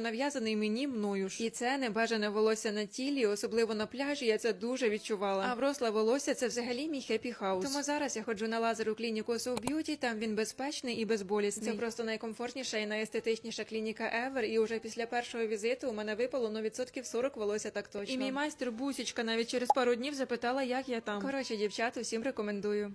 нав'язаний мені мною ж. І це небажане волосся на тілі, особливо на пляжі. Я це дуже відчувала. А вросла волосся це взагалі мій хеппі хаус. Тому зараз я ходжу на лазер у клініку So Beauty, Там він безпечний і безболісний. Це просто найкомфортніша і найестетичніша клініка ever. І уже після першого візиту у мене випало ну відсотків 40 волосся так точно. І мій майстер Бусічка навіть через пару днів запитала, як я там. Коротше, дівчата, всім рекомендую.